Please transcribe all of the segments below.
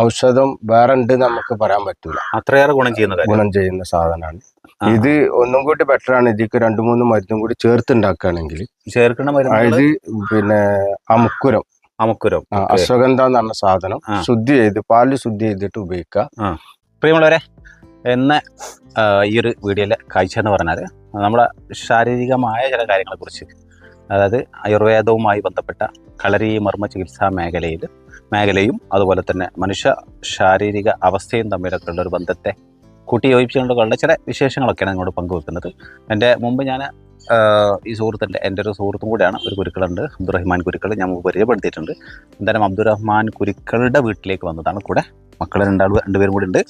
ഔഷധം വേറെ ഉണ്ട് നമുക്ക് പറയാൻ പറ്റൂല. അത്രയേറെ ഗുണം ചെയ്യുന്ന ഗുണം ചെയ്യുന്ന സാധനമാണ് ഇത് ഒന്നും കൂടി ബെറ്റർ ആണ്. ഇതിക്ക് രണ്ടു മൂന്ന് മരുന്നും കൂടി ചേർത്ത് ഉണ്ടാക്കുകയാണെങ്കിൽ ചേർക്കുന്ന ഇത് പിന്നെ അമുക്കുരം. അമുക്കുരം. അശ്വഗന്ധ എന്ന് പറഞ്ഞ സാധനം ശുദ്ധി ചെയ്ത് പാൽ ശുദ്ധി ചെയ്തിട്ട് ഉപയോഗിക്കുക പ്രിയമുള്ളവരെ എന്ന ഈ ഒരു വീഡിയോയിലെ കാഴ്ച എന്ന് പറഞ്ഞാൽ നമ്മുടെ ശാരീരികമായ ചില കാര്യങ്ങളെക്കുറിച്ച് അതായത് ആയുർവേദവുമായി ബന്ധപ്പെട്ട കളരി മർമ്മ ചികിത്സാ മേഖലയിൽ മേഖലയും അതുപോലെ തന്നെ മനുഷ്യ ശാരീരിക അവസ്ഥയും തമ്മിലൊക്കെ ഉള്ള ഒരു ബന്ധത്തെ കൂട്ടിയോജിപ്പിച്ചുകൊണ്ടുള്ള ചില വിശേഷങ്ങളൊക്കെയാണ് നിങ്ങളോട് പങ്കുവെക്കുന്നത്. എന്റെ മുമ്പ് ഞാൻ ഈ സുഹൃത്തിന്റെ എന്റെ ഒരു സുഹൃത്തും കൂടെയാണ് ഒരു കുരുക്കളുണ്ട് അബ്ദുറഹ്മാൻ കുരുക്കൾ ഞാൻ മുമ്പ് പരിചയപ്പെടുത്തിയിട്ടുണ്ട്. എന്തായാലും അബ്ദുറഹ്മാൻ കുരുക്കളുടെ വീട്ടിലേക്ക് വന്നതാണ് കൂടെ. മക്കൾ രണ്ടാൾ രണ്ടുപേരും കൂടി ഉണ്ട്.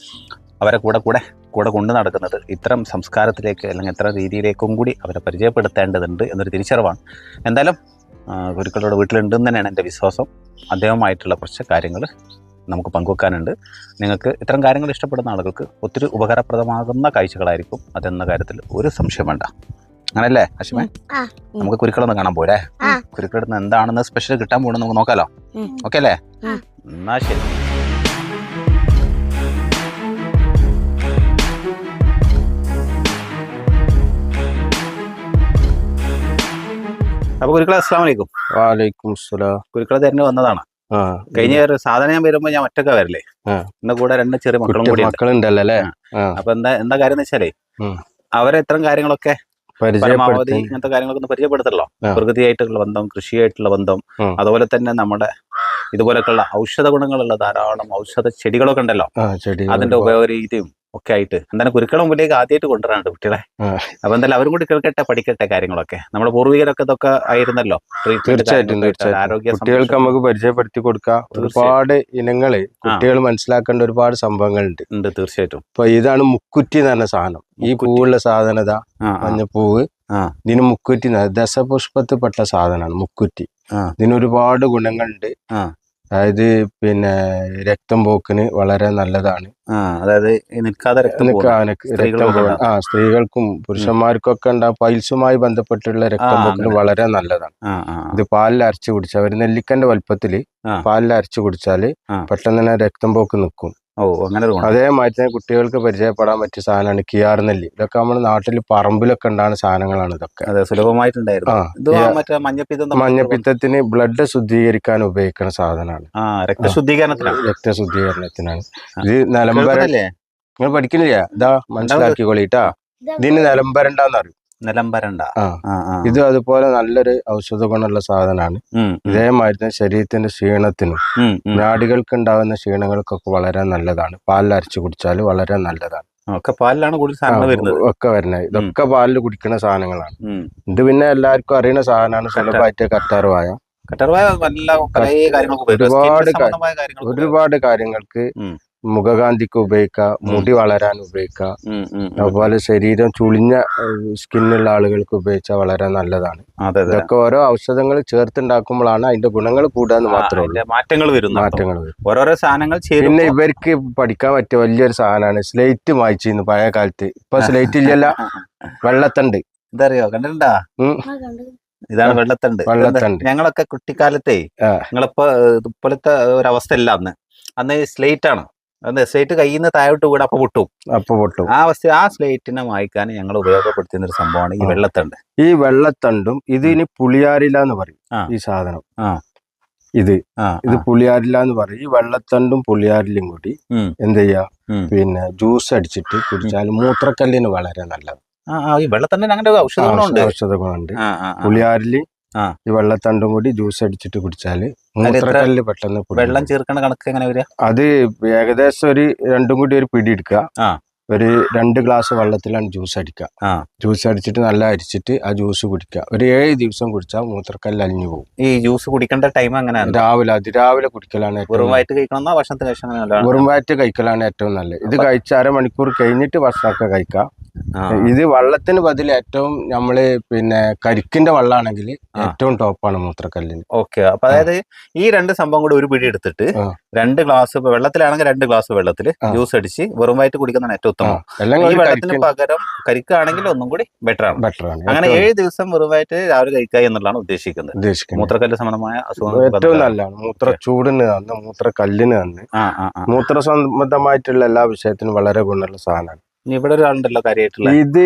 അവരെ കൂടെ കൂടെ കൂടെ കൊണ്ടു നടക്കുന്നത് ഇത്തരം സംസ്കാരത്തിലേക്ക് അല്ലെങ്കിൽ ഇത്തരം രീതിയിലേക്കും കൂടി അവരെ പരിചയപ്പെടുത്തേണ്ടതുണ്ട് എന്നൊരു തിരിച്ചറിവാണ്. എന്തായാലും ഗുരുക്കളുടെ വീട്ടിലുണ്ടെന്ന് തന്നെയാണ് എന്റെ വിശ്വാസം. അദ്ദേഹമായിട്ടുള്ള കുറച്ച് കാര്യങ്ങൾ നമുക്ക് പങ്കുവെക്കാനുണ്ട്. നിങ്ങൾക്ക് ഇത്തരം കാര്യങ്ങൾ ഇഷ്ടപ്പെടുന്ന ആളുകൾക്ക് ഒത്തിരി ഉപകാരപ്രദമാകുന്ന കാഴ്ചകളായിരിക്കും അതെന്ന കാര്യത്തിൽ ഒരു സംശയം വേണ്ട. അങ്ങനല്ലേ അശ്മേ ആ. നമുക്ക് കുരുക്കളൊന്ന് കാണാൻ പോരെ. കുരുക്കളെടുത്ത് എന്താണെന്ന് സ്പെഷ്യൽ കിട്ടാൻ പോകണം നമുക്ക് നോക്കാലോ. ഓക്കെ അല്ലേ. എന്നാ ശരി. അപ്പൊ ഗുരുക്കള അസ്സാം വലൈക്കും കുരുക്കളെ തന്നെ വന്നതാണ്. കഴിഞ്ഞ സാധനം ഞാൻ വരുമ്പോ ഞാൻ ഒറ്റക്ക വരില്ലേ ആ. എന്റെ കൂടെ രണ്ട് ചെറിയ മക്കളും കൂടി മക്കളുണ്ടല്ലോ അല്ലേ? അപ്പൊ എന്താ എന്താ കാര്യം എന്ന് വെച്ചാലേ. അവരെ ഇത്തരം കാര്യങ്ങളൊക്കെ പരമാവധി പരിചയപ്പെടുത്തി ഇങ്ങനത്തെ കാര്യങ്ങളൊക്കെ ഒന്ന് പരിചയപ്പെടുത്തല്ലോ പ്രകൃതിയായിട്ടുള്ള ബന്ധം കൃഷിയായിട്ടുള്ള ബന്ധം അതുപോലെ തന്നെ നമ്മുടെ ഇതുപോലൊക്കെയുള്ള ഔഷധ ഗുണങ്ങളുള്ള ധാരാളം ഔഷധ ചെടികളൊക്കെ ഉണ്ടല്ലോ. അതിന്റെ ഉപയോഗ രീതിയും ഒക്കെ ആയിട്ട്. എന്താണ് ഗുരുക്കളെ മുമ്പിലേക്ക് ആദ്യമായിട്ട് കൊണ്ടുവരാനുണ്ട് കുട്ടികളെ. അപ്പൊ എന്തായാലും അവരും കൂടി കേൾക്കട്ടെ പഠിക്കട്ടെ കാര്യങ്ങളൊക്കെ. നമ്മുടെ പൂർവികരൊക്കെ ഇതൊക്കെ ആയിരുന്നല്ലോ തീർച്ചയായിട്ടും തീർച്ചയായിട്ടും. കുട്ടികൾക്ക് നമുക്ക് പരിചയപ്പെടുത്തി കൊടുക്കാം. ഒരുപാട് ഇനങ്ങൾ കുട്ടികൾ മനസ്സിലാക്കേണ്ട ഒരുപാട് സംഭവങ്ങളുണ്ട്. ഉണ്ട് തീർച്ചയായിട്ടും. ഇപ്പൊ ഇതാണ് മുക്കുറ്റി എന്ന് പറഞ്ഞ സാധനം. ഈ പൂവുള്ള സാധനത മഞ്ഞ പൂവ്. മഞ്ഞപ്പൂവ് ഇതിന് മുക്കുറ്റി. ദശപുഷ്പത്തിൽപ്പെട്ട സാധനമാണ് മുക്കുറ്റി. ഇതിന് ഒരുപാട് ഗുണങ്ങളുണ്ട്. അതായത് പിന്നെ രക്തം പോക്കിന് വളരെ നല്ലതാണ്. അതായത് നിൽക്കാതെ രക്തം ആ സ്ത്രീകൾക്കും പുരുഷന്മാർക്കൊക്കെ ഉണ്ടാകും പൈൽസുമായി ബന്ധപ്പെട്ടുള്ള രക്തം പോക്കിന് വളരെ നല്ലതാണ്. ഇത് പാലിൽ അരച്ചു കുടിച്ചാൽ ഒരു നെല്ലിക്കന്റെ വലുപ്പത്തിൽ പാലിൽ അരച്ചു കുടിച്ചാൽ പെട്ടെന്ന് തന്നെ രക്തം പോക്ക് നിൽക്കും ഓ അങ്ങനെ ഒരു ഗുണം അതേമാതിരി തന്നെ കുട്ടികൾക്ക് പരിചയപ്പെടാൻ പറ്റിയ സാധനമാണ് കിയാർ നെല്ലി. ഇതൊക്കെ നമ്മുടെ നാട്ടിൽ പറമ്പിലൊക്കെ ഉണ്ടാകുന്ന സാധനങ്ങളാണ് ഇതൊക്കെ. അതെ സുലഭമായിട്ടുണ്ടായിരുന്നു. ആ ഇത് ഈ മറ്റേ മഞ്ഞപ്പിത്തം തമ്മിൽ മഞ്ഞപ്പിത്തത്തിന് ബ്ലഡ് ശുദ്ധീകരിക്കാൻ ഉപയോഗിക്കുന്ന സാധനമാണ്. ആ രക്തശുദ്ധീകരണത്തിനാണ്. രക്തശുദ്ധീകരണത്തിനാണ്. ഇത് നിലമ്പരല്ലേ കേൾക്കുന്നില്ലേ? നിങ്ങൾ പഠിക്കുന്നില്ല? ഇതാ മനസ്സിലാക്കിക്കോളിട്ടാ. ഇതിന് നിലമ്പരണ്ടാന്ന് അറിയും? ആ, ആ. ഇത് അതുപോലെ നല്ലൊരു ഔഷധ ഗുണമുള്ള സാധനമാണ്. ഇതേമാതിരി തന്നെ ശരീരത്തിന്റെ ക്ഷീണത്തിനും. നാടികൾക്ക് ഉണ്ടാകുന്ന ക്ഷീണങ്ങൾക്കൊക്കെ വളരെ നല്ലതാണ്. പാലിൽ അരച്ചു കുടിച്ചാൽ വളരെ നല്ലതാണ്. ഒക്കെ പാലിലാണ് കൂടുതൽ സാധനങ്ങൾ വരുന്നത്. ഒക്കെ വരുന്നത്. ഇതൊക്കെ പാലിൽ കുടിക്കുന്ന സാധനങ്ങളാണ്. ഇത് പിന്നെ എല്ലാവർക്കും അറിയുന്ന സാധനമാണ് സുലഭമായിട്ട് കറ്റാർവാഴ നല്ല. ഒരുപാട് ഒരുപാട് കാര്യങ്ങൾക്ക്. മുഖകാന്തിക്ക് ഉപയോഗിക്കാം മുടി വളരാൻ ഉപയോഗിക്കാം. അതുപോലെ ശരീരം ചുളിഞ്ഞ സ്കിന്നുള്ള ആളുകൾക്ക് ഉപയോഗിച്ചാൽ വളരെ നല്ലതാണ്. ഇതൊക്കെ ഓരോ ഔഷധങ്ങൾ ചേർത്തുണ്ടാക്കുമ്പോഴാണ് അതിന്റെ ഗുണങ്ങൾ കൂടാന്ന് മാത്രമേ മാറ്റങ്ങൾ വരുന്നു മാറ്റങ്ങൾ വരും. ഓരോരോ സാധനങ്ങൾ പിന്നെ ഇവർക്ക് പഠിക്കാൻ പറ്റിയ വലിയൊരു സാധനമാണ് സ്ലേറ്റ് വായിച്ചിരുന്നു പഴയ കാലത്ത്. ഇപ്പൊ സ്ലേറ്റ് ഇല്ലല്ല വെള്ളത്തണ്ട്. ഇതറിയോ? കണ്ടിട്ടുണ്ടാ. ഇതാണ് വെള്ളത്തണ്ട്. വെള്ളത്തണ്ട്. ഞങ്ങളൊക്കെ കുട്ടിക്കാലത്തെ ഞങ്ങളിപ്പോ നിങ്ങളിപ്പോ ഇപ്പോഴത്തെ ഒരവസ്ഥ അല്ല അന്ന്. അന്ന് സ്ലേറ്റ് ആണ് സ്ലേറ്റ് കയ്യിൽ നിന്ന് താഴോട്ട് വീട് അപ്പൊ പൊട്ടും. അപ്പൊ പൊട്ടും. ആ അവസ്ഥ ആ സ്ലേറ്റിനെ വായിക്കാൻ ഞങ്ങൾ ഉപയോഗപ്പെടുത്തുന്ന ഒരു സംഭവമാണ് ഈ വെള്ളത്തണ്ട്. ഈ വെള്ളത്തണ്ടും ഇത് ഇനി പുളിയാറില്ല എന്ന് പറയും ഈ സാധനം. ആ. ഇത്. ഇത് പുളിയാറില്ല എന്ന് പറയും. ഈ വെള്ളത്തണ്ടും പുളിയാരിലും കൂടി. എന്ത് ചെയ്യാ? പിന്നെ ജ്യൂസ് അടിച്ചിട്ട് കുടിച്ചാൽ മൂത്രക്കല്ലിന് വളരെ നല്ലത്. ഈ വെള്ളത്തണ്ടിന് അങ്ങനെ ഔഷധ ഗുണമുണ്ട്. ഔഷധ ഗുണമുണ്ട്. പുളിയാരിൽ. ഈ വെള്ളത്തണ്ടും കൂടി ജ്യൂസ് അടിച്ചിട്ട് കുടിച്ചാൽ മൂത്രക്കല്ല് പെട്ടെന്ന്. വെള്ളം ചേർക്കണ കണക്ക് എങ്ങനെ വരിക അത് ഏകദേശം ഒരു രണ്ടും കൂടി ഒരു പിടി എടുക്കുക. ഒരു രണ്ട് ഗ്ലാസ് വെള്ളത്തിലാണ് ജ്യൂസ് അടിക്കുക. ജ്യൂസ് അടിച്ചിട്ട് നല്ല അരിച്ചിട്ട് ആ ജ്യൂസ് കുടിക്കുക ഒരു ഏഴ് ദിവസം കുടിച്ചാൽ മൂത്രക്കല്ല് അലിഞ്ഞു പോകും ഈ ജ്യൂസ് കുടിക്കേണ്ട ടൈം അങ്ങനെയാണ് രാവിലെ അതിരാവിലെ കുടിക്കലാണ്. വെറുമായിട്ട് കഴിക്കണമെന്നോ ഭക്ഷണത്തിന്? വെറും വയറ്റ് കഴിക്കലാണ് ഏറ്റവും നല്ലത് ഇത് കഴിച്ച് അരമണിക്കൂർ കഴിഞ്ഞിട്ട് ഭക്ഷണമൊക്കെ കഴിക്കാം. ഇത് വള്ളത്തിന് ബദൽ ഏറ്റവും നമ്മൾ പിന്നെ കരിക്കിന്റെ വള്ളാണെങ്കിൽ. ഏറ്റവും ടോപ്പാണ് മൂത്രക്കല്ലിന് ഓക്കെ. അപ്പൊ അതായത് ഈ രണ്ട് സംഭവം കൂടെ ഒരു പിടി എടുത്തിട്ട് രണ്ട് ഗ്ലാസ് വെള്ളത്തിലാണെങ്കിൽ രണ്ട് ഗ്ലാസ് വെള്ളത്തിൽ ജ്യൂസ് അടിച്ച് വെറും വയറ്റ് കുടിക്കുന്നതാണ് ഏറ്റവും ഉത്തമം. ഈ വെള്ളത്തിന് പകരം കരിക്കാണെങ്കിൽ ഒന്നും കൂടി ബെറ്റർ ആണ്. ബെറ്റർ ആണ്. അങ്ങനെ ഏഴ് ദിവസം വെറും വയറ്റ് രാവിലെ കഴിക്കുക എന്നുള്ളതാണ് ഉദ്ദേശിക്കുന്നത്. ഉദ്ദേശിക്കുന്നത്. മൂത്രക്കല്ല് സംബന്ധമായ അസുഖങ്ങൾ ഏറ്റവും നല്ലതാണ്. മൂത്ര ചൂടിന് തന്നെ. മൂത്ര കല്ലിന് തന്ന് മൂത്ര സംബന്ധമായിട്ടുള്ള എല്ലാ വിഷയത്തിനും വളരെ ഗുണമുള്ള സാധനമാണ്. ഇവിടെ ഒരാളുണ്ടല്ലോ കാര്യമായിട്ടുള്ള ഇത്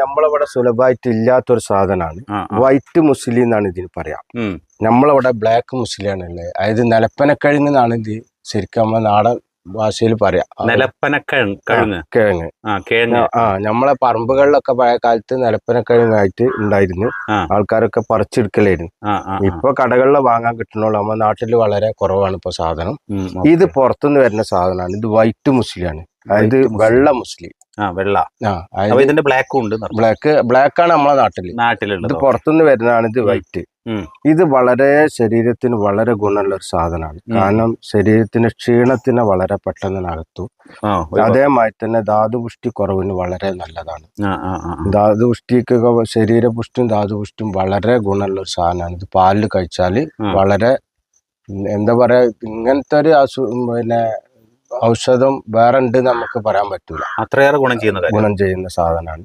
നമ്മളവിടെ സുലഭമായിട്ട് ഇല്ലാത്തൊരു സാധനമാണ്. വൈറ്റ് മുസ്ലിം എന്നാണ് ഇതിന് പറയാം. നമ്മളവിടെ ബ്ലാക്ക് അല്ലേ അതായത് നിലപ്പനക്കിഴങ്ങ് എന്നാണ് ഇത് ശരിക്കും നമ്മൾ നാടൻ ഭാഷയിൽ പറയാം. നിലപ്പനക്കിഴങ്ങ് കിഴങ്ങ്. കിഴങ്ങ്. ആ നമ്മളെ പറമ്പുകളിലൊക്കെ പഴയ കാലത്ത് നിലപ്പനക്കിഴങ്ങായിട്ട് ഉണ്ടായിരുന്നു. ആൾക്കാരൊക്കെ പറിച്ചെടുക്കലായിരുന്നു. ഇപ്പൊ കടകളിൽ വാങ്ങാൻ കിട്ടണുള്ളൂ നമ്മുടെ നാട്ടിൽ വളരെ കുറവാണ് ഇപ്പൊ സാധനം. ഇത് പുറത്തുനിന്ന് വരുന്ന സാധനമാണ്. ഇത് വൈറ്റ് മുസ്ലിമാണ് അതായത് വെള്ള മുസ്ലിം. ആ വെള്ള. അപ്പൊ ഇതിന്റെ ബ്ലാക്കും ഉണ്ട് ബ്ലാക്ക് ബ്ലാക്ക് ആണ് നമ്മളെ നാട്ടിൽ. ഇത് നാട്ടിലുള്ളത് പുറത്തുനിന്ന് വരുന്നതാണ് ഇത് വൈറ്റ് ഇത് വളരെ ശരീരത്തിന് വളരെ ഗുണമുള്ള ഒരു സാധനമാണ് കാരണം ശരീരത്തിന് ക്ഷീണത്തിന് വളരെ പെട്ടെന്ന് നടത്തു അതേമാതിരി തന്നെ ധാതുപുഷ്ടി കുറവിന് വളരെ നല്ലതാണ്. ധാതുപുഷ്ടിക്കൊക്കെ ശരീരപുഷ്ടിയും ധാതുപുഷ്ടിയും വളരെ ഗുണമുള്ള ഒരു സാധനമാണ്. ഇത് പാലിൽ കഴിച്ചാൽ വളരെ എന്താ പറയാ ഇങ്ങനത്തെ ഒരു അസു പിന്നെ ഔഷധം വേറെ ഉണ്ട് നമുക്ക് പറയാൻ പറ്റൂല. അത്രയേറെ ഗുണം ചെയ്യുന്ന ഗുണം ചെയ്യുന്ന സാധനമാണ്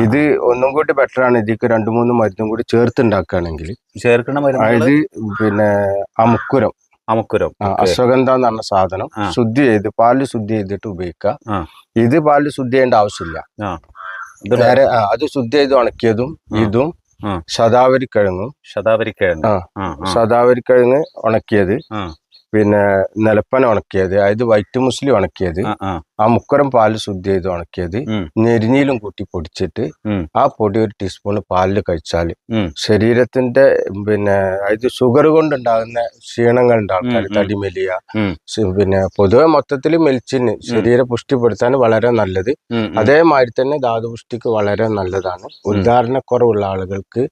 ഇത് ഒന്നും കൂടി ബെറ്റർ ആണ്. ഇതിക്ക് രണ്ടു മൂന്ന് മരുന്നും കൂടി ചേർത്ത് ഉണ്ടാക്കുകയാണെങ്കിൽ ചേർക്കണ മരുന്നുകൾ? അതായത് പിന്നെ അമുക്കുരം. അമുക്കുരം. അശ്വഗന്ധ എന്ന് പറഞ്ഞ സാധനം ശുദ്ധി ചെയ്ത് പാൽ ശുദ്ധി ചെയ്തിട്ട് ഉപയോഗിക്കുക. ഇത് പാൽ ശുദ്ധി ചെയ്യേണ്ട ആവശ്യമില്ല. വേറെ അത് ശുദ്ധി ചെയ്ത് ഉണക്കിയതും ഇതും ശതാവരിക്കിഴങ്ങും ശതാവരി കിഴങ്ങും ശതാവരി കിഴങ്ങ് ആ. ആ, ആ. ശതാവരി കിഴങ്ങ് ഉണക്കിയത്. പിന്നെ നിലപ്പന ഉണക്കിയത് അതായത് വൈറ്റ് മുസ്ലി ഉണക്കിയത് ആ, മുക്കരം പാൽ ശുദ്ധി ചെയ്ത് ഉണക്കിയത് ഉം. ഞെരിഞ്ഞിലും കൂട്ടി പൊടിച്ചിട്ട് ആ പൊടി ഒരു ടീസ്പൂൺ പാലിൽ കഴിച്ചാൽ ശരീരത്തിന്റെ പിന്നെ അതായത് ഷുഗർ കൊണ്ടുണ്ടാകുന്ന ആൾക്കാർ ഉം. തടി മെലിയ പിന്നെ പൊതുവെ മൊത്തത്തിൽ മെലിച്ചിന് ശരീരം പുഷ്ടിപ്പെടുത്താൻ വളരെ നല്ലത്. അതേമാതിരി തന്നെ ധാതുപുഷ്ടിക്ക് വളരെ നല്ലതാണ്. ഉദ്ധാരണക്കുറവുള്ള ആളുകൾക്ക്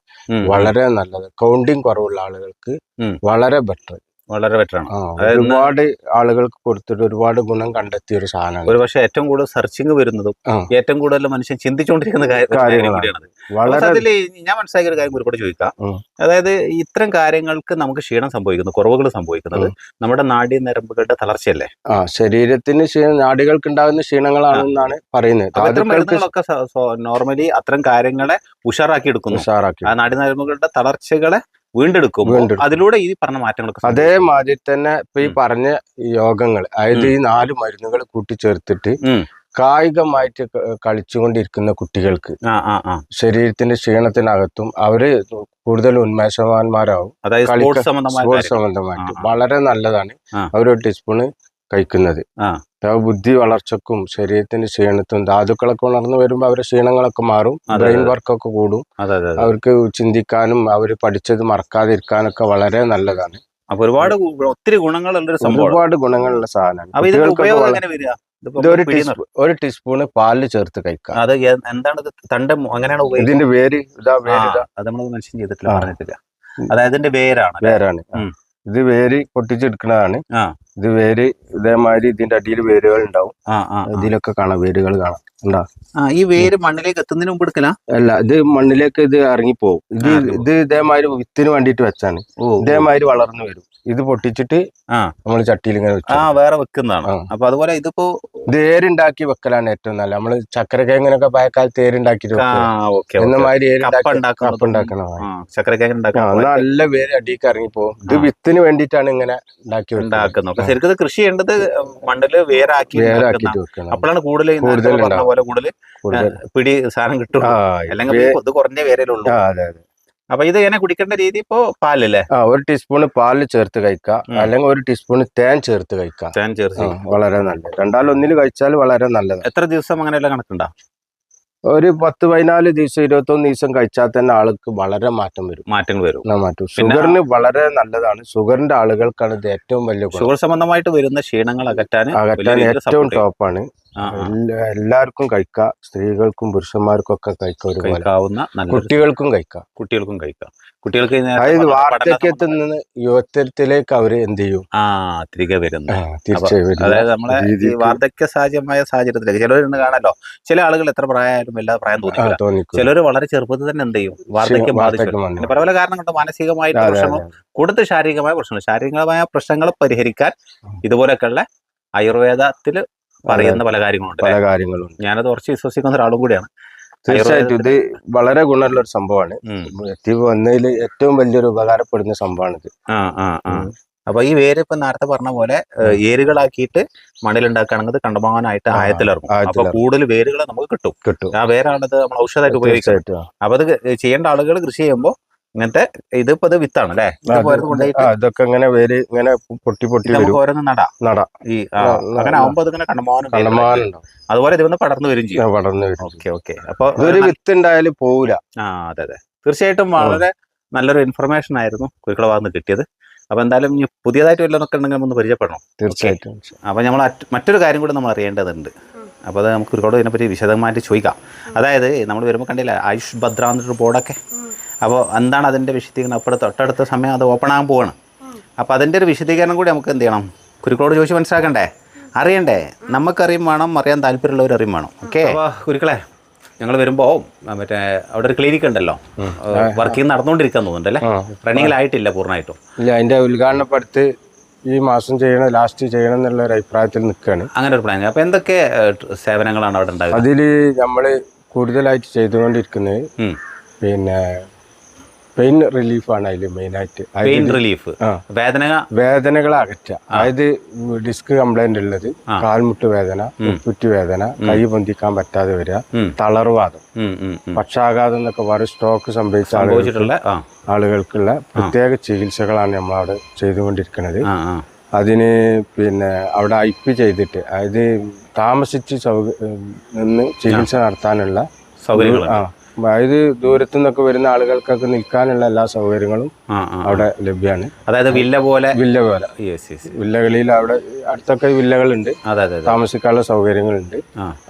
വളരെ നല്ലത്. കൗണ്ടിങ് കുറവുള്ള ആളുകൾക്ക് വളരെ ബെറ്റർ വളരെ ബെറ്റർ ആണ്. അതായത് ഒരുപാട് ആളുകൾക്ക് കൊടുത്തിട്ട് ഒരുപാട് ഗുണം കണ്ടെത്തിയ ഒരു സാധനമാണ്. ഒരു പക്ഷേ ഏറ്റവും കൂടുതൽ സെർച്ചിങ് വരുന്നതും ഏറ്റവും കൂടുതൽ മനുഷ്യൻ ചിന്തിച്ചുകൊണ്ടിരിക്കുന്ന കാര്യങ്ങളാണ്. വളരെ അതിൽ ഞാൻ മനസ്സിലാക്കിയ ഒരു കാര്യം ഒരുപാട് ചോദിക്കാം. അതായത് ഇത്തരം കാര്യങ്ങൾക്ക് നമുക്ക് ക്ഷീണം സംഭവിക്കുന്നു കുറവുകൾ സംഭവിക്കുന്നത് നമ്മുടെ നാഡീ നരമ്പുകളുടെ തളർച്ചയല്ലേ ശരീരത്തിന് നാടികൾക്ക് ഉണ്ടാകുന്ന ക്ഷീണങ്ങളാണെന്നാണ് പറയുന്നത്. നോർമലി അത്തരം കാര്യങ്ങളെ ഉഷാറാക്കി എടുക്കുന്നു. ഉഷാറാക്കി ആ നാഡീ നരമ്പുകളുടെ തളർച്ചകളെ വീണ്ടെടുക്കുമ്പോൾ വീണ്ടെടുക്കും. അതിലൂടെ ഈ പറഞ്ഞ മാറ്റങ്ങളൊക്കെ അതേ അതേമാതിരി തന്നെ ഇപ്പൊ ഈ. പറഞ്ഞ യോഗങ്ങൾ അതായത് ഈ നാല് മരുന്നുകൾ കൂട്ടിച്ചേർത്തിട്ട്. കായികമായിട്ട് കളിച്ചുകൊണ്ടിരിക്കുന്ന കുട്ടികൾക്ക് ശരീരത്തിന്റെ ക്ഷീണത്തിനകത്തും അവർ കൂടുതൽ ഉന്മേഷവാന്മാരാവും അതായത് സ്പോർട്സ് സംബന്ധമായ സംബന്ധമായിട്ട്. വളരെ നല്ലതാണ്. അവരൊരു ടീസ്പൂണ് കഴിക്കുന്നത് ബുദ്ധി വളർച്ചക്കും ശരീരത്തിന്റെ ക്ഷീണത്തും ധാതുക്കളൊക്കെ ഉണർന്നു വരുമ്പോൾ അവരുടെ ക്ഷീണങ്ങളൊക്കെ മാറും ബ്രെയിൻ വർക്കൊക്കെ കൂടും. അവർക്ക് ചിന്തിക്കാനും അവർ പഠിച്ചത് മറക്കാതിരിക്കാനൊക്കെ വളരെ നല്ലതാണ്. അപ്പൊ ഒരുപാട് ഒത്തിരി ഗുണങ്ങളുള്ള ഒരു ഒരുപാട് ഗുണങ്ങളുള്ള സാധനമാണ്. ഇതൊരു പിടിയെന്ന് ഒരു ടീസ്പൂണ് പാലിൽ ചേർത്ത് കഴിക്കാം അത് എന്താണ് തണ്ട് അങ്ങനെയാണ് ഇതിന്റെ വേര് ഇതാ വേര് ഇതാ. അത് നമ്മൾ മെൻഷൻ ചെയ്തിട്ടില്ല പറഞ്ഞിട്ടില്ല. അതായത് ഇതിന്റെ വേരാണ്? വേരാണ്. ഇത് വേര് പൊട്ടിച്ചെടുക്കുന്നതാണ്. ഇത് വേര് ഇതേമാതിരി ഇതിന്റെ അടിയിൽ വേരുകൾ ഉണ്ടാവും. ഇതിലൊക്കെ കാണാം വേരുകൾ കാണാം. ഉണ്ടാ ഈ വേര് മണ്ണിലേക്ക് എത്തുന്നതിന് മുമ്പ് എടുക്കല? അല്ല ഇത് മണ്ണിലേക്ക് ഇത് ഇറങ്ങിപ്പോവും. ഇത്. ഇത് ഇതേമാതിരി വിത്തിന് വേണ്ടിയിട്ട് വെച്ചാണ്. ഇതേമാതിരി വളർന്നു വരും. ഇത് പൊട്ടിച്ചിട്ട് ആ. നമ്മൾ ചട്ടിയിൽ ഇങ്ങനെ വെച്ചു ആ വേറെ വെക്കുന്നതാണ്. അപ്പൊ അതുപോലെ ഇതിപ്പോ തേരുണ്ടാക്കി വെക്കലാണ് ഏറ്റവും നല്ല നമ്മൾ ചക്കര കിഴങ്ങിനൊക്കെ പഴയകാലത്ത് ഏരുണ്ടാക്കിട്ട് ആ വെക്കുക ഓക്കെ എന്നമാതിരി കപ്പ ഏരുണ്ടാക്കി ഉണ്ടാക്കുന്നതും, കപ്പ ഉണ്ടാക്കണ ചക്കരക്കായ ആ, നല്ല വേര് അടിയിലേക്ക് ഇറങ്ങിപ്പോവും. ഇത് വിത്തിന് വേണ്ടിട്ടാണ് ഇങ്ങനെ ഉണ്ടാക്കി ശരിക്കും കൃഷി ചെയ്യേണ്ടത് മണ്ണിൽ വേരാക്കി വെക്കണം. അപ്പോഴാണ് കൂടുതൽ കൂടുതൽ പിടി സാധനം കിട്ടും അല്ലെങ്കിൽ ഇത് കുറഞ്ഞ വേരലുള്ളൂ അതെ അതെ. അപ്പൊ ഇത് എങ്ങനെ കുടിക്കേണ്ട രീതി ഇപ്പോ പാലല്ലേ? ആ ഒരു ടീസ്പൂൺ പാലിൽ ചേർത്ത് കഴിക്കാം. അല്ലെങ്കിൽ ഒരു ടീസ്പൂൺ തേൻ ചേർത്ത് കഴിക്കാം. തേൻ ചേർത്ത് വളരെ നല്ലത്. രണ്ടാലൊന്നിൽ കഴിച്ചാൽ വളരെ നല്ലത് എത്ര ദിവസം അങ്ങനെയുള്ള കണക്കുണ്ടോ? ഒരു പത്ത് പതിനാല് ദിവസം ഇരുപത്തൊന്ന് ദിവസം കഴിച്ചാൽ തന്നെ ആൾക്ക് വളരെ മാറ്റം വരും. മാറ്റങ്ങൾ വരും. മാറ്റും. ഷുഗറിന് വളരെ നല്ലതാണ്. ഷുഗറിന്റെ ആളുകൾക്കാണ് ഇത് ഏറ്റവും വലിയ ഷുഗർ സംബന്ധമായിട്ട് വരുന്ന ക്ഷീണങ്ങൾ അകറ്റാൻ അകറ്റാൻ ഏറ്റവും ടോപ്പാണ്. എല്ലാവർക്കും കഴിക്കാം. സ്ത്രീകൾക്കും പുരുഷന്മാർക്കും ഒക്കെ കഴിക്കാം കുട്ടികൾക്കും കഴിക്കാം. കുട്ടികൾക്കും കഴിക്കാം. കുട്ടികൾക്ക് അതായത് വാർദ്ധക്യത്തിൽ നിന്ന് യുവത്വത്തിലേക്ക് അവർ എന്ത് ചെയ്യും? ആ തിരികെ വരുന്നു. അതായത് നമ്മളെ ഈ വാർദ്ധക്യ സഹജമായ സാഹചര്യത്തിലേക്ക് ചിലവരുണ്ട് കാണാലോ? ചില ആളുകൾ എത്ര പ്രായമായാലും എല്ലാ പ്രായം തോന്നി ചിലര് ചിലർ വളരെ ചെറുപ്പത്തിൽ തന്നെ എന്ത് ചെയ്യും? വാർദ്ധക്യം ബാധിച്ചു പല പല കാരണം കൊണ്ട് മാനസികമായിട്ട് പ്രശ്നങ്ങൾ അതെ. കൊടുത്ത് ശാരീരികമായ പ്രശ്നങ്ങൾ. ശാരീരികമായ പ്രശ്നങ്ങൾ പരിഹരിക്കാൻ ഇതുപോലെയൊക്കെയുള്ള ആയുർവേദത്തിൽ പറയുന്ന പല കാര്യങ്ങളുണ്ട് പല അല്ലേ? കാര്യങ്ങളും ഞാനത് കുറച്ച് വിശ്വസിക്കുന്ന ഒരാളും കൂടിയാണ്. തീർച്ചയായിട്ടും ഇത് വളരെ ഗുണമുള്ള ഒരു സംഭവമാണ്. എത്തി വന്നതിൽ ഏറ്റവും വലിയൊരു ഉപകാരപ്പെടുന്ന സംഭവമാണിത്. അപ്പൊ ഈ വേര് ഇപ്പൊ നേരത്തെ പറഞ്ഞ പോലെ ഏരുകളാക്കിയിട്ട് മണ്ണിലുണ്ടാക്കുകയാണെങ്കിൽ ഇത് കണ്ടമാനായിട്ട് ആയത്തിലിറങ്ങും. അപ്പൊ. കൂടുതൽ വേരുകൾ നമുക്ക് കിട്ടും. കിട്ടും. ആ വേരാണത് നമ്മൾ ഔഷധമായിട്ട് തീർച്ചയായിട്ടും അപ്പൊ അത് ചെയ്യേണ്ട ആളുകൾ കൃഷി ചെയ്യുമ്പോൾ ഇങ്ങനത്തെ ഇതിപ്പോ ഇത് വിത്താണ് അല്ലേ? ഇതൊക്കെ ഇങ്ങനെ വേര് ഇങ്ങനെ പൊട്ടി പൊട്ടി ഓരോന്ന് നട. നട. ഈ അങ്ങനെ. ആവുമ്പോ അതിങ്ങനെ കണ്ടമാനം കണ്ടമാനുണ്ടാവും അതുപോലെ ഇത് വന്ന് പടർന്നു വരും ചെയ്യും. പടർന്നു വരും ഓക്കെ ഓക്കെ. അപ്പൊ ഇതൊരു വിത്ത് ഉണ്ടായാലും പോവില്ല ആ അതെ അതെ. തീർച്ചയായിട്ടും വളരെ നല്ലൊരു ഇൻഫർമേഷൻ ആയിരുന്നു കുരുക്കള ഭാഗത്ത് കിട്ടിയത്. അപ്പൊ എന്തായാലും ഇനി പുതിയതായിട്ട് വല്ലതൊക്കെ ഉണ്ടെങ്കിൽ ഒന്ന് പരിചയപ്പെടണം. തീർച്ചയായിട്ടും. അപ്പൊ നമ്മൾ മറ്റൊരു കാര്യം കൂടെ നമ്മൾ അറിയേണ്ടതുണ്ട്. അപ്പോൾ അത് നമുക്ക് ഒരുപാട് ഇതിനെപ്പറ്റി വിശദമായിട്ട് ചോദിക്കാം. അതായത് നമ്മൾ വരുമ്പോൾ കണ്ടില്ല ആയുഷ് ഭദ്ര എന്നൊരു ബോർഡൊക്കെ അപ്പോൾ എന്താണ് അതിന്റെ വിശദീകരണം? അപ്പോൾ തൊട്ടടുത്ത സമയം അത് ഓപ്പൺ ആകാൻ പോവാണ്. അപ്പോൾ അതിന്റെ ഒരു വിശദീകരണം കൂടി നമുക്ക് എന്ത് ചെയ്യണം? കുരുക്കളോട് ചോദിച്ച് മനസ്സിലാക്കണ്ടേ? അറിയണ്ടേ? നമുക്കറിയും വേണം അറിയാൻ താല്പര്യമുള്ളവർ അറിയും വേണം. ഓക്കെ അപ്പോൾ കുരുക്കളെ ഞങ്ങൾ വരുമ്പോൾ മറ്റേ അവിടെ ഒരു ക്ലിനിക് ഉണ്ടല്ലോ. വർക്കിംഗ് നടന്നുകൊണ്ടിരിക്കാൻ തോന്നുന്നുണ്ടല്ലേ. റണ്ണിങ്ങിലായിട്ടില്ല പൂർണമായിട്ടും. ഇല്ല അതിന്റെ ഉദ്ഘാടനം അടുത്ത് ഈ മാസം ചെയ്യണം ലാസ്റ്റ് ചെയ്യണം എന്നുള്ള ഒരു അഭിപ്രായത്തിൽ നിൽക്കുകയാണ് അങ്ങനെ ഒരു പ്ലാൻ അപ്പോൾ എന്തൊക്കെ സേവനങ്ങളാണ് അവിടെ ഉണ്ടാകുന്നത് അതിൽ നമ്മൾ കൂടുതലായിട്ട് ചെയ്തുകൊണ്ടിരിക്കുന്നത് പിന്നെ പെയിൻ റിലീഫ് റിലീഫാണ് അതിൽ മെയിനായിട്ട്. Pain relief. വേദന? വേദനകൾ അകറ്റ. അതായത് ഡിസ്ക് കംപ്ലൈന്റ് ഉള്ളത് കാൽമുട്ട് വേദന ഉപ്പുറ്റി വേദന കൈ പൊന്തിക്കാൻ പറ്റാതെ വരിക തളർവാദം. പക്ഷാഘാതം എന്നൊക്കെ പറയും സ്ട്രോക്ക് സംഭവിച്ച ആളുകൾ ആളുകൾക്കുള്ള പ്രത്യേക ചികിത്സകളാണ് നമ്മളവിടെ ചെയ്തുകൊണ്ടിരിക്കുന്നത്. അതിന് പിന്നെ അവിടെ ഐ പി ചെയ്തിട്ട് അതായത് താമസിച്ച് സൗക നിന്ന് ചികിത്സ നടത്താനുള്ള സൗകര്യങ്ങൾ ആ. അതായത് ദൂരത്തു നിന്നൊക്കെ വരുന്ന ആളുകൾക്കൊക്കെ നിൽക്കാനുള്ള എല്ലാ സൗകര്യങ്ങളും അവിടെ ലഭ്യമാണ് അതായത് വില്ല പോലെ വില്ല പോലെ. വില്ലകളിൽ അവിടെ അടുത്തൊക്കെ വില്ലകളുണ്ട്. താമസിക്കാനുള്ള സൗകര്യങ്ങളുണ്ട്.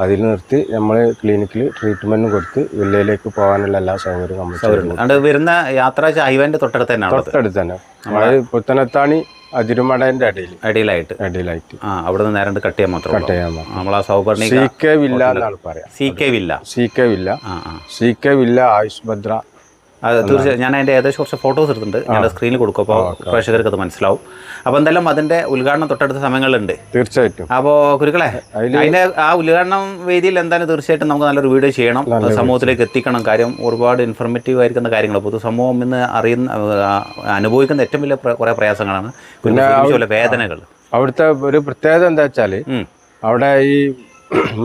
അതിൽ നിർത്തി നമ്മൾ ക്ലിനിക്കിൽ ട്രീറ്റ്മെന്റ് കൊടുത്ത് വില്ലയിലേക്ക് പോകാനുള്ള എല്ലാ സൗകര്യവും നമ്മൾ വരുന്ന യാത്ര ഹൈവേന്റെ തൊട്ടടുത്ത് തന്നെ തൊട്ടടുത്ത് തന്നെ. അതായത് പുത്തനത്താണി അതിരുമടേന്റെ അടിയിൽ. അടിയിലായിട്ട്. അടിയിലായിട്ട്. ആ അവിടെ നിന്ന് നേരെ കട്ട് ചെയ്യാൻ മാത്രമേ കട്ട് ചെയ്യാൻ നമ്മൾ ആ സൗകര്യ സി കെ വില്ല എന്നാണ് പറയാം. C K Villa. C K Villa. C K Villa Ayush Bhadra തീർച്ചയായും. ഞാൻ അതിന്റെ ഏകദേശം കുറച്ച് ഫോട്ടോസ് എടുത്തിട്ടുണ്ട്. ഞാൻ സ്ക്രീനിൽ കൊടുക്കും. അപ്പോൾ പ്രേക്ഷകർക്ക് അത് മനസ്സിലാവും. അപ്പോൾ എന്തായാലും അതിന്റെ ഉദ്ഘാടനം തൊട്ടടുത്ത സമയങ്ങളുണ്ട് തീർച്ചയായിട്ടും. അപ്പോൾ കുരുക്കളെ അതിന്റെ ആ ഉദ്ഘാടനം വേദിയിൽ എന്തായാലും തീർച്ചയായിട്ടും നമുക്ക് നല്ലൊരു വീഡിയോ ചെയ്യണം. സമൂഹത്തിലേക്ക് എത്തിക്കണം. കാര്യം ഒരുപാട് ഇൻഫർമേറ്റീവ് ആയിരിക്കുന്ന കാര്യങ്ങൾ പൊതുസമൂഹം ഇന്ന് അറിയുന്ന അനുഭവിക്കുന്ന ഏറ്റവും വലിയ കുറേ പ്രയാസങ്ങളാണ്. പിന്നെ വേദനകൾ അവിടുത്തെ ഒരു പ്രത്യേകത എന്താ വെച്ചാൽ അവിടെ ഈ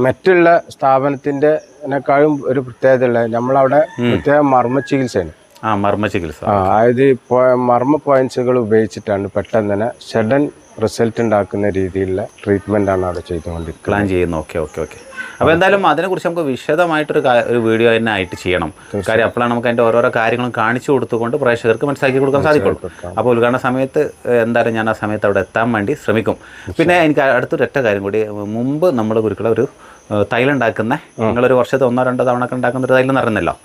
മറ്റുള്ള സ്ഥാപനത്തിന്റെ ക്കാളും ഒരു പ്രത്യേകത ഉള്ളത് നമ്മളവിടെ പ്രത്യേക മർമ്മ ചികിത്സയാണ്. ആ മർമ്മ ചികിത്സ. അതായത് മർമ്മ പോയിന്റ്സുകൾ ഉപയോഗിച്ചിട്ടാണ് പെട്ടെന്ന് തന്നെ സഡൻ റിസൾട്ട് ഉണ്ടാക്കുന്ന രീതിയിലുള്ള ട്രീറ്റ്മെന്റ് ആണ് അവിടെ ചെയ്തുകൊണ്ടിരിക്കുന്നത്. പ്ലാൻ ചെയ്യുന്നു. ഓക്കെ ഓക്കെ ഓക്കെ അപ്പോൾ എന്തായാലും അതിനെക്കുറിച്ച് നമുക്ക് വിശദമായിട്ടൊരു ഒരു വീഡിയോ തന്നെ ആയിട്ട് ചെയ്യണം. കാര്യം അപ്പോഴാണ് നമുക്ക് അതിന്റെ ഓരോരോ കാര്യങ്ങളും കാണിച്ചു കൊടുത്തുകൊണ്ട് പ്രേക്ഷകർക്ക് മനസ്സിലാക്കി കൊടുക്കാൻ സാധിക്കുള്ളൂ. അപ്പോൾ ഉദ്ഘാടന സമയത്ത് എന്തായാലും ഞാൻ ആ സമയത്ത് അവിടെ എത്താൻ വേണ്ടി ശ്രമിക്കും. പിന്നെ എനിക്ക് അടുത്തൊരു ഒറ്റ കാര്യം കൂടി മുമ്പ് നമ്മൾ ഗുരുക്കളെ ഒരു തൈലുണ്ടാക്കുന്ന നിങ്ങളൊരു വർഷത്തെ ഒന്നോ രണ്ടോ തവണ ഒക്കെ ഉണ്ടാക്കുന്ന ഒരു തൈലം അറിയുന്നല്ലോ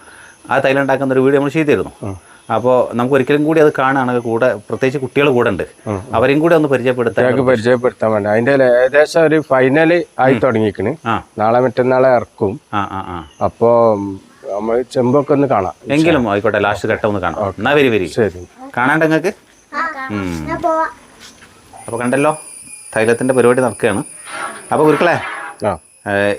ആ തൈലുണ്ടാക്കുന്ന ഒരു വീഡിയോ നമ്മൾ ചെയ്തിരുന്നു. അപ്പോൾ നമുക്ക് ഒരിക്കലും കൂടി അത് കാണുകയാണെങ്കിൽ കൂടെ പ്രത്യേകിച്ച് കുട്ടികൾ കൂടെ ഉണ്ട്. അവരെയും കൂടെ ഒന്ന് പരിചയപ്പെടുത്താൻ ഞങ്ങൾക്ക് പരിചയപ്പെടുത്താൻ വേണ്ട. അതിന്റെ ഏകദേശം ഒരു ഫൈനൽ ആയി തുടങ്ങിയിരിക്കണ്. നാളെ മറ്റന്നാളെ ഇറക്കും. ആ ആ ആ. അപ്പോ നമ്മൾ ചെമ്പൊക്കെ ഒന്ന് കാണാം. എങ്കിലും ആയിക്കോട്ടെ ലാസ്റ്റ് ഘട്ടം ഒന്ന് കാണാം. എന്നാ വരി വരി. ശരി. കാണാണ്ട് നിങ്ങൾക്ക് അപ്പോൾ കണ്ടല്ലോ തൈലത്തിന്റെ പരിപാടി നടക്കുകയാണ്. അപ്പോൾ കുരുക്കളെ ആ.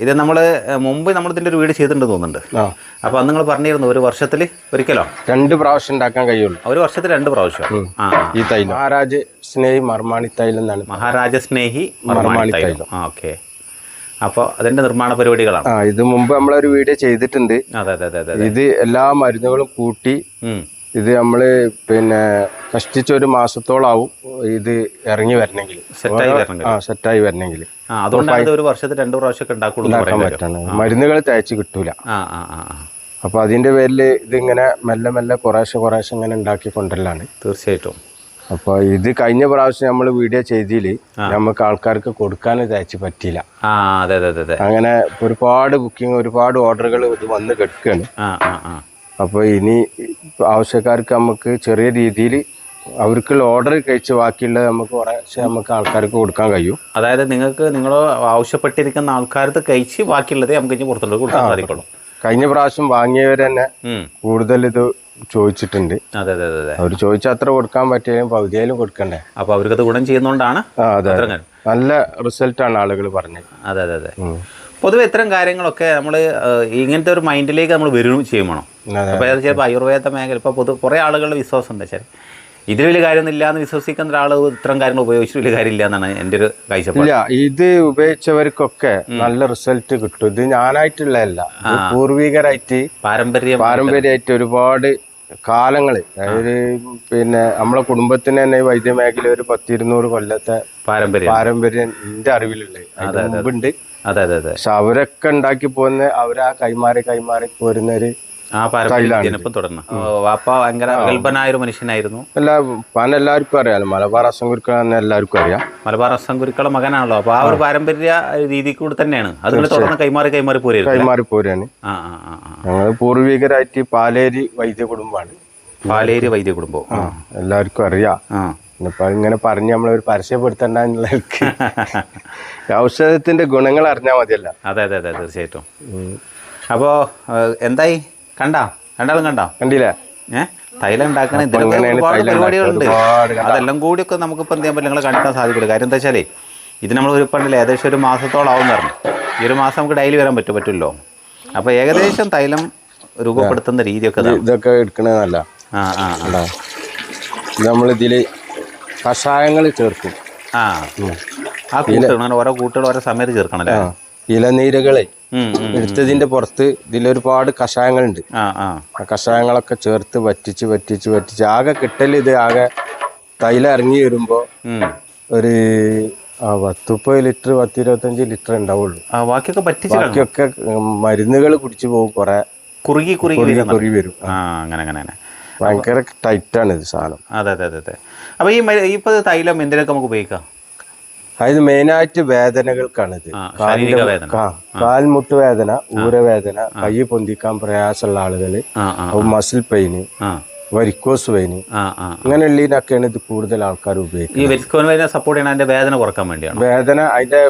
ഇത് നമ്മൾ മുമ്പ് നമ്മൾ ഇതിന്റെ ഒരു വീട് ചെയ്തിട്ടുണ്ട് തോന്നുന്നുണ്ട്. അപ്പം അപ്പോൾ അന്ന് നിങ്ങൾ പറഞ്ഞിരുന്നു ഒരു വർഷത്തിൽ ഒരിക്കലോ? രണ്ട് പ്രാവശ്യം ഉണ്ടാക്കാൻ കഴിയുള്ളൂ. ഒരു വർഷത്തിൽ രണ്ട് പ്രാവശ്യം. ഈ തൈലം. മഹാരാജ സ്നേഹി മർമാണി തൈലം എന്നാണ് മഹാരാജ സ്നേഹി മർമാണി തൈലം. ഓക്കെ. അപ്പോൾ അതിന്റെ നിർമ്മാണ പരിപാടികളാണ്. ഇത് മുമ്പ് നമ്മളൊരു വീഡിയോ ചെയ്തിട്ടുണ്ട്. അതെ അതെ അതെ ഇത് എല്ലാ മരുന്നുകളും കൂട്ടി. ഇത് നമ്മൾ പിന്നെ കഷ്ടിച്ച ഒരു മാസത്തോളാവും ഇത് ഇറങ്ങി വരണമെങ്കിൽ സെറ്റായി വരണമെങ്കിൽ ആ സെറ്റായി വരണമെങ്കിൽ അതുകൊണ്ടാണ് ഒരു വർഷത്തിൽ രണ്ട് പ്രാവശ്യമൊക്കെ ഉണ്ടാക്കാൻ പറയുന്നത്. പറ്റാണ്. മരുന്നുകൾ തേച്ച് കിട്ടൂല. ആ ആ ആ ആ. അപ്പൊ അതിന്റെ പേരിൽ ഇതിങ്ങനെ മെല്ലെ മെല്ലെ കുറേശ്ശെ കുറേശ്ശെ ഇങ്ങനെ ഉണ്ടാക്കി കൊണ്ടുവരലാണ്. തീർച്ചയായിട്ടും. അപ്പൊ ഇത് കഴിഞ്ഞ പ്രാവശ്യം നമ്മൾ വീഡിയോ ചെയ്തിൽ നമുക്ക് ആൾക്കാർക്ക് കൊടുക്കാൻ തേച്ച് പറ്റിയില്ല. അങ്ങനെ ഒരുപാട് ബുക്കിംഗ് ഒരുപാട് ഓർഡറുകൾ ഇത് വന്ന് കിടക്കുകയാണ് അപ്പോൾ ഇനി ആവശ്യക്കാർക്ക് നമുക്ക് ചെറിയ രീതിയിൽ അവർക്കുള്ള ഓർഡർ കഴിച്ച് ബാക്കിയുള്ളത് നമുക്ക് കുറേശ്ശെ നമുക്ക് ആൾക്കാർക്ക് കൊടുക്കാൻ കഴിയും. അതായത് നിങ്ങൾക്ക് നിങ്ങൾ ആവശ്യപ്പെട്ടിരിക്കുന്ന ആൾക്കാർക്ക് കഴിച്ച് ബാക്കിയുള്ളത് നമുക്ക് ഇനി പുറത്തോട്ട് കൊടുക്കാൻ സാധിക്കുള്ളൂ. കഴിഞ്ഞ പ്രാവശ്യം വാങ്ങിയവർ തന്നെ കൂടുതൽ ഇത് ചോദിച്ചിട്ടുണ്ട്. അതെ അതെ അതെ അവർ ചോദിച്ചാൽ അത്ര കൊടുക്കാൻ പറ്റിയാലും പകുതിയായാലും കൊടുക്കണ്ടേ? അപ്പോൾ അവർക്കത് ഗുണം ചെയ്യുന്നതുകൊണ്ടാണ്. നല്ല റിസൾട്ടാണ് ആളുകൾ പറഞ്ഞത്. അതെ അതെ അതെ. പൊതുവെ ഇത്തരം കാര്യങ്ങളൊക്കെ നമ്മൾ ഇങ്ങനത്തെ ഒരു മൈൻഡിലേക്ക് നമ്മൾ വരും ചെയ്യണം അപ്പോൾ അത് ചിലപ്പോൾ ആയുർവേദ മേഖല ഇപ്പോൾ പൊതു കുറേ ആളുകളുടെ വിശ്വാസം എന്താ വെച്ചാൽ ഇതിൽ വലിയ കാര്യമൊന്നുമില്ല എന്ന് വിശ്വസിക്കുന്ന ഒരാൾ ഇത്തരം കാര്യങ്ങൾ ഉപയോഗിച്ചിട്ട് വലിയ കാര്യമില്ല എന്നാണ് എന്റെ ഒരു കാഴ്ചപ്പാട്. ഇല്ല ഇത് ഉപയോഗിച്ചവർക്കൊക്കെ നല്ല റിസൾട്ട് കിട്ടും. ഇത് ഞാനായിട്ടുള്ളതല്ല. പൂർവികരായിട്ട് പാരമ്പര്യം പാരമ്പര്യമായിട്ട് ഒരുപാട് കാലങ്ങൾ അതായത് പിന്നെ നമ്മളെ കുടുംബത്തിന് തന്നെ വൈദ്യ വൈദ്യമേഖല ഒരു പത്തിരുന്നൂറ് കൊല്ലത്തെ പാരമ്പര്യം. പാരമ്പര്യം എന്റെ അറിവിലുള്ളത്. അതുണ്ട് അതെ അതെ അതെ. പക്ഷെ അവരൊക്കെ ഉണ്ടാക്കി പോകുന്ന അവരാ കൈമാറി കൈമാറി പോരുന്ന ഒരു ആ തുടർന്ന്. വാപ്പ ഭയങ്കര ഒരു മനുഷ്യനായിരുന്നു. എല്ലാ പന എല്ലാവർക്കും അറിയാം മലബാർ അസംകുരുക്കളെന്ന് എല്ലാവർക്കും അറിയാം. മലബാർ അസംഗുരുക്കളുടെ മകനാണല്ലോ അപ്പോൾ ആ ഒരു പാരമ്പര്യ രീതി കൂടെ തന്നെയാണ്. അതിങ്ങനെ തുടർന്ന് കൈമാറി കൈമാറി പോരായിരുന്നു കൈമാറി ആ ഞങ്ങൾ പൂർവികരായിട്ട് പാലേരി വൈദ്യ കുടുംബമാണ് പാലേരി വൈദ്യ കുടുംബം ആ എല്ലാവർക്കും അറിയാം. ഇന്നിപ്പോ ഇങ്ങനെ പറഞ്ഞ് നമ്മളൊരു പരസ്യപ്പെടുത്തണ്ട എന്നുള്ള നിലയ്ക്ക് ഔഷധത്തിന്റെ ഗുണങ്ങൾ അറിഞ്ഞാൽ മതിയല്ല. അതെ അതെ അതെ തീർച്ചയായിട്ടും. അപ്പോൾ എന്തായി? കണ്ടാ? രണ്ടാളും കണ്ടോ? കണ്ടില്ല. ഏ? തൈലം ഉണ്ടാക്കണ ഇതിനൊക്കെ ഒരുപാട് പരിപാടികളുണ്ട്. അതെല്ലാം കൂടിയൊക്കെ നമുക്കിപ്പോൾ എന്ത് ചെയ്യാൻ പറ്റില്ല നിങ്ങളെ കാണിക്കാൻ സാധിക്കില്ല കാര്യം എന്താ വെച്ചാലേ ഇത് നമ്മൾ ഒരു പണ്ടില്ല ഏകദേശം ഒരു മാസത്തോളം ആവും പറഞ്ഞു. ഈ ഒരു മാസം നമുക്ക് ഡെയിലി വരാൻ പറ്റും പറ്റുമല്ലോ അപ്പോൾ ഏകദേശം തൈലം രൂപപ്പെടുത്തുന്ന രീതിയൊക്കെ. ഇതൊക്കെ എടുക്കണതല്ല. ആ ആ ആ. നമ്മളിതിൽ കഷായങ്ങൾ ചേർക്കും. ആ. ആ കൂട്ടുകൾ അങ്ങനെ ഓരോ കൂട്ടുകൾ ഓരോ സമയത്ത് ചേർക്കണം അല്ലേ ഉം. എടുത്തതിന്റെ പുറത്ത് ഇതിലൊരുപാട് കഷായങ്ങളുണ്ട്. ആ കഷായങ്ങളൊക്കെ ചേർത്ത് വറ്റിച്ച് വറ്റിച്ച് വറ്റിച്ച്. ആകെ കിട്ടൽ ഇത് ആകെ തൈലം ഇറങ്ങി വരുമ്പോ ഒരു ആ, പത്ത് മുപ്പത് ലിറ്റർ പത്ത് ഇരുപത്തഞ്ച് ലിറ്റർ ഉണ്ടാവുള്ളൂ. ബാക്കിയൊക്കെ. ബാക്കിയൊക്കെ മരുന്നുകൾ കുടിച്ചു പോകും കുറെ. കുറുകി കുറുകി കുറുകി വരും. ആ അങ്ങനെ അങ്ങനെ അങ്ങനെ. ഭയങ്കര ടൈറ്റാണ് ഇത് സാധനം. അതെ അതെ അതെ അതെ. അപ്പോൾ ഈ ഇപ്പൊ ഇപ്പോൾ തൈലം എന്തിനൊക്കെ നമുക്ക് ഉപയോഗിക്കാം? അതായത് മെയിനായിട്ട് വേദനകൾക്കാണ് ഇത് കാൽമുട്ട് വേദന ഊരവേദന കൈ പൊന്തിക്കാൻ പ്രയാസമുള്ള ആളുകൾ മസിൽ പെയിന് വരിക്കോസ് വൈന് അങ്ങനെയുള്ളതിനൊക്കെയാണ് ഇത് കൂടുതൽ ആൾക്കാർ ഉപയോഗിക്കുന്നത്. ഈ വേദന സപ്പോർട്ട് ചെയ്യണ അതിന്റെ വേദന കുറയ്ക്കാൻ വേണ്ടിയാണ്? വേദന അതിന്റെ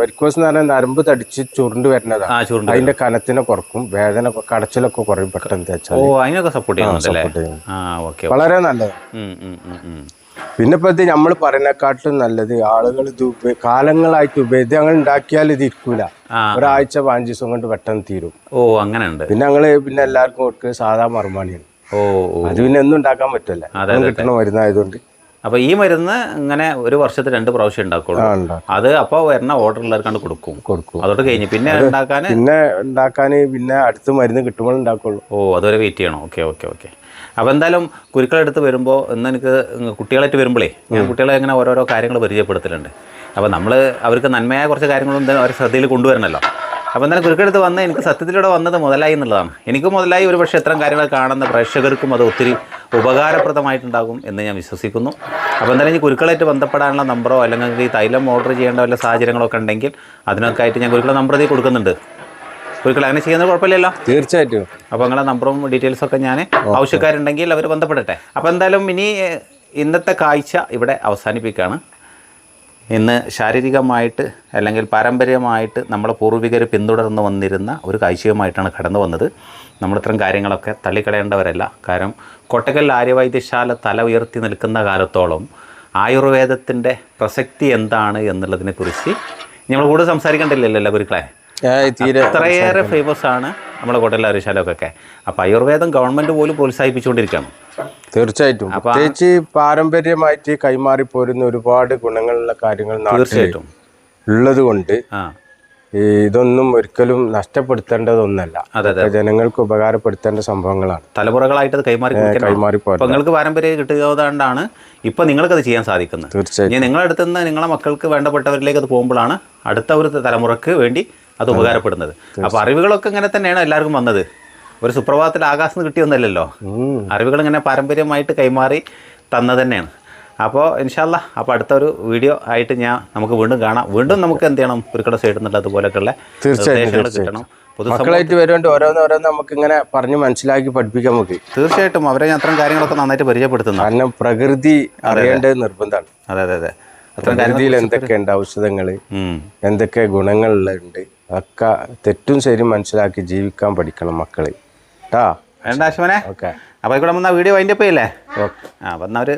വരിക്കോസ് എന്ന് പറഞ്ഞാൽ നരമ്പ് തടിച്ച് ചുരുണ്ട് വരുന്നതാണ് അതിന്റെ കനത്തിനെ കുറക്കും വേദന കടച്ചിലൊക്കെ കുറയും പെട്ടെന്ന് ഓ അതിനൊക്കെ സപ്പോർട്ട് വളരെ നല്ലതാണ് പിന്നെ ഇപ്പൊ ഇത് നമ്മൾ പറയുന്നേക്കാട്ടും നല്ലത് ആളുകൾ ഇത് കാലങ്ങളായിട്ട് ഉപയോഗിച്ച് ഞങ്ങൾ ഉണ്ടാക്കിയാൽ ഇത് ഇരിക്കൂല. ഒരാഴ്ച പതിനഞ്ച് ദിവസം കൊണ്ട് പെട്ടെന്ന് തീരും. ഓ അങ്ങനെ ഉണ്ട് പിന്നെ ഞങ്ങൾ പിന്നെ എല്ലാവർക്കും കൊടുക്കുക സാധാ ഓ അത് പിന്നെ ഒന്നും ഉണ്ടാക്കാൻ പറ്റില്ല കിട്ടുന്ന മരുന്നായതുകൊണ്ട്. അപ്പൊ ഈ മരുന്ന് ഇങ്ങനെ ഒരു വർഷത്തിൽ രണ്ട് പ്രാവശ്യം ഉണ്ടാക്കുള്ളൂ. ഉണ്ടാക്കും. അത് അപ്പോൾ ഓർഡർ എല്ലാവർക്കാണ്ട് കൊടുക്കും. കൊടുക്കും. അതോട് കഴിഞ്ഞ് പിന്നെ ഉണ്ടാക്കാൻ പിന്നെ ഉണ്ടാക്കാൻ പിന്നെ അടുത്ത് മരുന്ന് കിട്ടുമ്പോൾ ഉണ്ടാക്കുള്ളൂ. ഓ അതുവരെ വെയിറ്റ് ചെയ്യണം. Okay okay okay. അപ്പോൾ എന്തായാലും കുരുക്കളെടുത്ത് വരുമ്പോൾ ഇന്ന് എനിക്ക് കുട്ടികളായിട്ട് വരുമ്പോഴേ ഞാൻ കുട്ടികളെ ഇങ്ങനെ ഓരോരോ കാര്യങ്ങൾ പരിചയപ്പെടുത്തലുണ്ട്. അപ്പോൾ നമ്മൾ അവർക്ക് നന്മയായ കുറച്ച് കാര്യങ്ങളും അവരെ അവർ ശ്രദ്ധയിൽ കൊണ്ടുവരണമല്ലോ അപ്പോൾ എന്നാലും കുരുക്കെടുത്ത് വന്ന് എനിക്ക് സത്യത്തിലൂടെ വന്നത് മുതലായി എന്നുള്ളതാണ്. എനിക്ക് മുതലായി ഒരു പക്ഷേ ഇത്തരം കാര്യങ്ങൾ കാണുന്ന പ്രേക്ഷകർക്കും അത് ഒത്തിരി ഉപകാരപ്രദമായിട്ടുണ്ടാകും എന്ന് ഞാൻ വിശ്വസിക്കുന്നു. അപ്പോൾ എന്തായാലും ഈ കുരുക്കളായിട്ട് ബന്ധപ്പെടാനുള്ള നമ്പറോ അല്ലെങ്കിൽ ഈ തൈലം ഓർഡർ ചെയ്യേണ്ട വല്ല സാഹചര്യങ്ങളൊക്കെ ഉണ്ടെങ്കിൽ അതിനൊക്കെ ആയിട്ട് ഞാൻ കുരുക്കളെ നമ്പർ ഇതിൽ കൊടുക്കുന്നുണ്ട്. കുരുക്കൾ അങ്ങനെ ചെയ്യുന്നത് കുഴപ്പമില്ലല്ലോ? തീർച്ചയായിട്ടും. അപ്പോൾ നിങ്ങളുടെ നമ്പറും ഡീറ്റെയിൽസും ഒക്കെ ഞാൻ ആവശ്യക്കാരുണ്ടെങ്കിൽ അവർ ബന്ധപ്പെടട്ടെ. അപ്പോൾ എന്തായാലും ഇനി ഇന്നത്തെ കാഴ്ച ഇവിടെ അവസാനിപ്പിക്കുകയാണ്. ഇന്ന് ശാരീരികമായിട്ട് അല്ലെങ്കിൽ പാരമ്പര്യമായിട്ട് നമ്മുടെ പൂർവികർ പിന്തുടർന്ന് വന്നിരുന്ന ഒരു കാഴ്ചയുമായിട്ടാണ് കടന്നു വന്നത്. നമ്മളിത്തരം കാര്യങ്ങളൊക്കെ തള്ളിക്കളയേണ്ടവരല്ല. കാരണം കൊട്ടകൽ ആര്യവൈദ്യശാല തല ഉയർത്തി നിൽക്കുന്ന കാലത്തോളം ആയുർവേദത്തിന്റെ പ്രസക്തി എന്താണ് എന്നുള്ളതിനെക്കുറിച്ച് നമ്മൾ കൂടുതൽ സംസാരിക്കേണ്ടില്ലല്ലോ ഗുരുക്കളെ? ഇത്രയേറെ അത്രയേറെ ഫേമസ് ആണ് നമ്മുടെ കോട്ടയിലെ അരിശാലൊക്കെ. അപ്പോൾ ആയുർവേദം ഗവൺമെന്റ് പോലും പ്രോത്സാഹിപ്പിച്ചുകൊണ്ടിരിക്കുകയാണ്. തീർച്ചയായിട്ടും. പ്രത്യേകിച്ച് പാരമ്പര്യമായിട്ട് കൈമാറി പോരുന്ന ഒരുപാട് ഗുണങ്ങളുള്ള കാര്യങ്ങൾ തീർച്ചയായിട്ടും. ഉള്ളത് കൊണ്ട് ഇതൊന്നും ഒരിക്കലും നഷ്ടപ്പെടുത്തേണ്ടതൊന്നല്ല. ജനങ്ങൾക്ക് ഉപകാരപ്പെടുത്തേണ്ട സംഭവങ്ങളാണ്. തലമുറകളായിട്ട് അത് കൈമാറി കൈമാറി നിങ്ങൾക്ക് പാരമ്പര്യം കിട്ടുന്നതുകൊണ്ടാണ് ഇപ്പോൾ അത് ചെയ്യാൻ സാധിക്കുന്നത്. തീർച്ചയായും നിങ്ങളുടെ അടുത്ത് നിന്ന് നിങ്ങളെ മക്കൾക്ക് വേണ്ടപ്പെട്ടവരിലേക്ക് അത് പോകുമ്പോഴാണ് അടുത്ത ഒരു തലമുറയ്ക്ക് വേണ്ടി അത് ഉപകാരപ്പെടുന്നത്. അപ്പോൾ അറിവുകളൊക്കെ ഇങ്ങനെ തന്നെയാണ് എല്ലാവർക്കും വന്നത്. ഒരു സുപ്രഭാതത്തിൽ ആകാശം കിട്ടിയൊന്നല്ലല്ലോ. അറിവുകൾ ഇങ്ങനെ പാരമ്പര്യമായിട്ട് കൈമാറി തന്ന തന്നെയാണ്. അപ്പോൾ ഇൻഷാല്ല അപ്പോൾ അടുത്തൊരു വീഡിയോ ആയിട്ട് ഞാൻ നമുക്ക് വീണ്ടും കാണാം. വീണ്ടും നമുക്ക് എന്ത് ചെയ്യണം? ഒരു സൈഡിൽ നിന്നുള്ള അതുപോലെയൊക്കെയുള്ള തീർച്ചയായിട്ടും കിട്ടണം. മക്കളായിട്ട് വരുമ്പോൾ ഓരോന്ന് ഓരോന്ന് നമുക്ക് ഇങ്ങനെ പറഞ്ഞ് മനസ്സിലാക്കി പഠിപ്പിക്കാൻ നമുക്ക്. തീർച്ചയായിട്ടും അവരെ ഞാൻ അത്രയും കാര്യങ്ങളൊക്കെ നന്നായിട്ട് പരിചയപ്പെടുത്തുന്നു. കാരണം പ്രകൃതി അറിയേണ്ടത് നിർബന്ധമാണ്. അതെ അതെ അതെ. പ്രകൃതിയിൽ എന്തൊക്കെയുണ്ട് ഔഷധങ്ങൾ. എന്തൊക്കെ ഗുണങ്ങളുണ്ട്? ഒക്കെ തെറ്റും ശരിയും മനസ്സിലാക്കി ജീവിക്കാൻ പഠിക്കണം മക്കൾ. കേട്ടാ വേണ്ട ആശുമനെ. ഓക്കെ. അപ്പോൾ ഇവിടെ വന്ന വീഡിയോ വൈൻഡ് അപ്പ് ചെയ്യല്ലേ? ആ അപ്പം എന്നാൽ ഒരു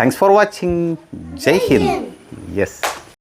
thanks for watching Jai Hind. Yes